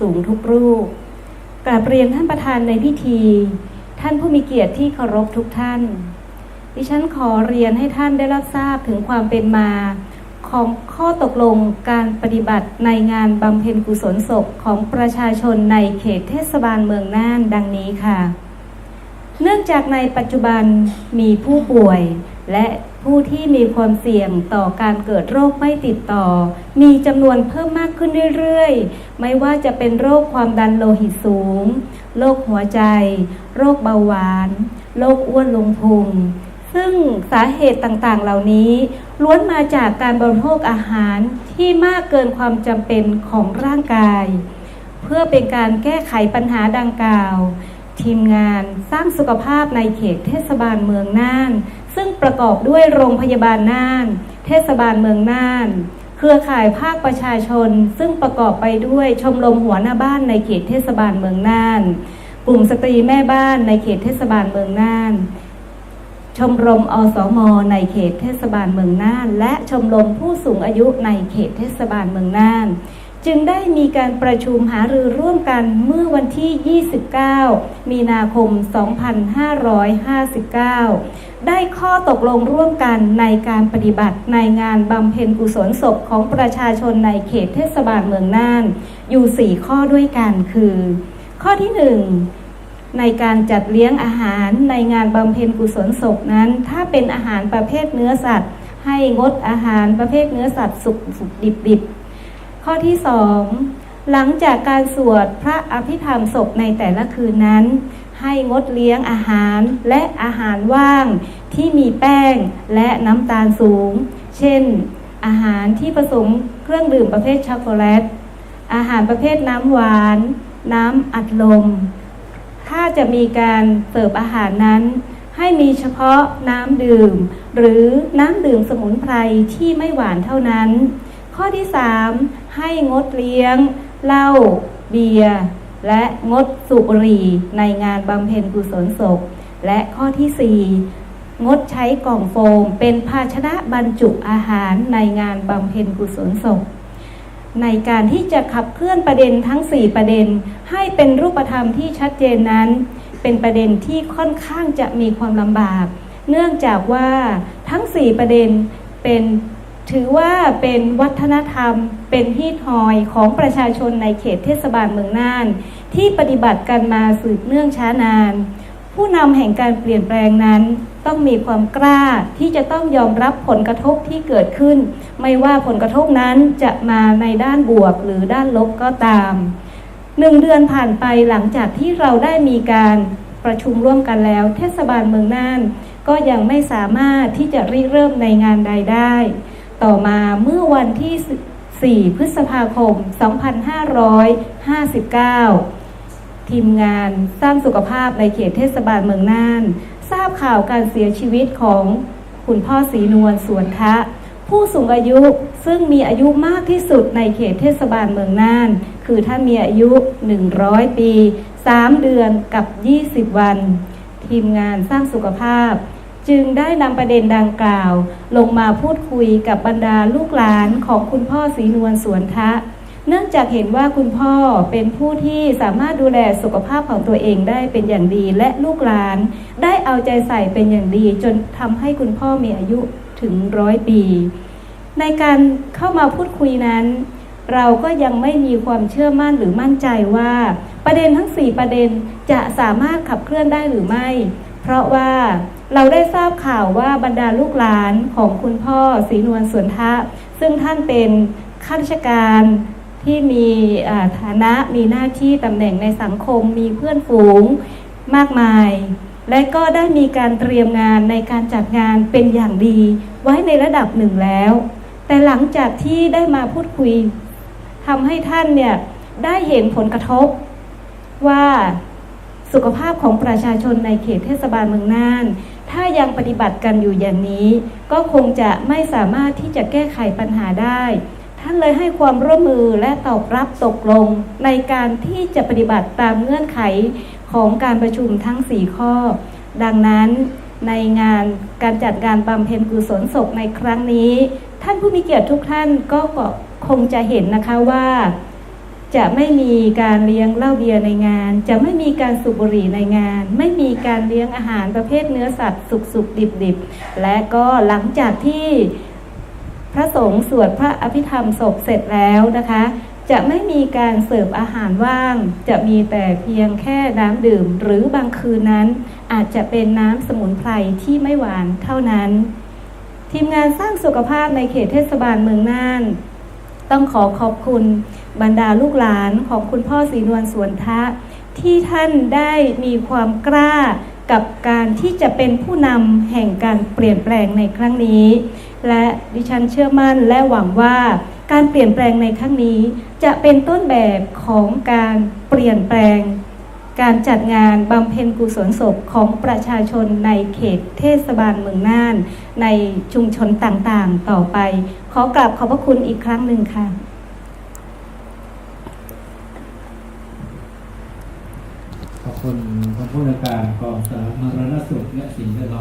สูงทุกรูปกราบเรียนท่านประธานในพิธี ท่านผู้มีเกียรติที่เคารพทุกท่าน ดิฉันขอเรียนให้ท่านได้รับทราบถึงความเป็นมา ของข้อตกลงการปฏิบัติในงานบำเพ็ญกุศลศพของประชาชนในเขตเทศบาลเมืองน่านดังนี้ค่ะ เนื่องจากในปัจจุบันมีผู้ป่วย และผู้ที่มีความเสี่ยงต่อการเกิดโรคไม่ติดต่อ มีจำนวนเพิ่มมากขึ้นเรื่อยๆ ไม่ว่าจะเป็นโรคความดันโลหิตสูง โรคหัวใจ โรคเบาหวาน โรคอ้วนลงพุง ซึ่งสาเหตุต่างๆ เหล่านี้ล้วนมาจากการบริโภคอาหารที่มากเกินความจำเป็นของร่างกาย เพื่อเป็นการแก้ไขปัญหาดังกล่าว ทีมงานสร้างสุขภาพในเขตเทศบาลเมืองน่าน ซึ่งประกอบด้วยโรงพยาบาลน่าน เทศบาลเมืองน่าน เครือข่ายภาคประชาชน ซึ่งประกอบไปด้วยชมรมหัวหน้าบ้านในเขตเทศบาลเมืองน่าน กลุ่มสตรีแม่บ้านในเขตเทศบาลเมืองน่าน ชมรมอสมในเขตเทศบาลเมืองน่าน และชมรมผู้สูงอายุในเขตเทศบาลเมืองน่าน จึงได้มีการประชุมหารือร่วมกันเมื่อวันที่ 29 มีนาคม 2559 ได้ข้อตกลงร่วมกันในการปฏิบัติในงานบำเพ็ญกุศลศพของประชาชนในเขตเทศบาลเมืองน่าน อยู่ 4 ข้อด้วยกันคือ ข้อที่ 1ในการจัดเลี้ยงอาหารในงานบำเพ็ญกุศลศพนั้น ถ้าเป็นอาหารประเภทเนื้อสัตว์ ให้งดอาหารประเภทเนื้อสัตว์สุกสุดิบดิบๆ ข้อที่สองหลังจากการสวดพระอภิธรรมศพในแต่ละคืนนั้น ให้งดเลี้ยงอาหารและอาหารว่างที่มีแป้งและน้ำตาลสูง เช่น อาหารที่ผสมเครื่องดื่มประเภทช็อกโกแลต อาหารประเภทน้ำหวาน น้ำอัดลม ถ้าจะมีการเสิร์ฟอาหารนั้น ให้มีเฉพาะน้ำดื่ม หรือน้ำดื่มสมุนไพรที่ไม่หวานเท่านั้น ข้อที่ 3 ให้งดเลี้ยงเหล้าเบียร์และงดสูบบุหรี่ในงานบำเพ็ญกุศลศพ และข้อที่ 4 งดใช้กล่องโฟม เป็นภาชนะบรรจุอาหารในงานบำเพ็ญกุศลศพ ในการที่จะขับเคลื่อนประเด็นทั้ง 4 ประเด็น ให้เป็นรูปธรรมที่ชัดเจนนั้น เป็นประเด็นที่ค่อนข้างจะมีความลำบาก เนื่องจากว่าทั้ง 4 ประเด็นเป็น ถือว่าเป็นวัฒนธรรม เป็นที่ทอยของประชาชนในเขตเทศบาลเมืองน่าน ที่ปฏิบัติกันมาสืบเนื่องช้านาน ผู้นำแห่งการเปลี่ยนแปลงนั้น ต้องมีความกล้าที่จะต้องยอมรับผลกระทบที่เกิดขึ้น ไม่ว่าผลกระทบนั้นจะมาในด้านบวกหรือด้านลบก็ตามหนึ่งเดือนผ่านไปหลังจากที่เราได้มีการประชุมร่วมกันแล้ว เทศบาลเมืองน่าน ก็ยังไม่สามารถที่จะริเริ่มในงานใดได้ ต่อมาเมื่อวันที่ 4 พฤษภาคม 2559 ทีมงานสร้างสุขภาพในเขตเทศบาลเมืองน่าน ทราบข่าวการเสียชีวิตของคุณพ่อศรีนวลสวนทะ ผู้สูงอายุซึ่งมีอายุมากที่สุดในเขตเทศบาลเมืองน่าน คือท่านมีอายุ 100 ปี 3 เดือนกับ 20 วัน ทีมงานสร้างสุขภาพ จึงได้นำประเด็นดังกล่าว ลงมาพูดคุยกับบรรดาลูกหลานของคุณพ่อศรีนวลสวนทะ เนื่องจากเห็นว่าคุณพ่อเป็นผู้ที่สามารถดูแลสุขภาพของตัวเองได้เป็นอย่างดีและลูกหลาน ได้เอาใจใส่เป็นอย่างดี จนทำให้คุณพ่อมีอายุถึงร้อยปี ในการเข้ามาพูดคุยนั้น เราก็ยังไม่มีความเชื่อมั่นหรือมั่นใจว่า ประเด็นทั้ง 4 ประเด็นจะสามารถขับเคลื่อนได้หรือไม่ เพราะว่า เราได้ทราบข่าวว่าบรรดาลูกหลานของคุณพ่อศรีนวลสวนทะ ซึ่งท่านเป็นข้าราชการที่มีฐานะมีหน้าที่ตำแหน่งในสังคมมีเพื่อนฝูงมากมาย และก็ได้มีการเตรียมงานในการจัดงานเป็นอย่างดีไว้ในระดับหนึ่งแล้ว แต่หลังจากที่ได้มาพูดคุยทำให้ท่านเนี่ยได้เห็นผลกระทบว่าสุขภาพของประชาชนในเขตเทศบาลเมืองน่าน ถ้ายังปฏิบัติกันอยู่อย่างนี้ ก็คงจะไม่สามารถที่จะแก้ไขปัญหาได้ ท่านเลยให้ความร่วมมือและตอบรับตกลงในการที่จะปฏิบัติตามเงื่อนไขของการประชุมทั้ง 4 ข้อ ดังนั้นในงานการจัดงานบำเพ็ญกุศลศพในครั้งนี้ ท่านผู้มีเกียรติทุกท่านก็คงจะเห็นนะคะว่า จะไม่มีการเลี้ยงเหล้าเบียร์ในงาน จะไม่มีการสูบบุหรี่ในงาน ไม่มีการเลี้ยงอาหารประเภทเนื้อสัตว์สุกสุกดิบดิบๆ และก็หลังจากที่พระสงฆ์สวดพระอภิธรรมศพเสร็จแล้วนะคะ จะไม่มีการเสิร์ฟอาหารว่าง จะมีแต่เพียงแค่น้ำดื่ม หรือบางคืนนั้น อาจจะเป็นน้ำสมุนไพรที่ไม่หวานเท่านั้น ทีมงานสร้างสุขภาพในเขตเทศบาลเมืองน่าน ต้องขอขอบคุณบรรดาลูกหลานของคุณพ่อศรีนวลสวนทะ ที่ท่านได้มีความกล้ากับการที่จะเป็นผู้นำแห่งการเปลี่ยนแปลงในครั้งนี้ และดิฉันเชื่อมั่นและหวังว่าการเปลี่ยนแปลงในครั้งนี้ จะเป็นต้นแบบของการเปลี่ยนแปลง การจัดงานบำเพ็ญกุศลศพของประชาชนในเขตเทศบาลเมืองน่าน ในชุมชนต่างๆต่อไป ขอกราบขอบพระคุณอีกครั้งหนึ่งค่ะ ขอบคุณท่านผู้ในการกองสาธารณสุขและสิ่งแวดล้อม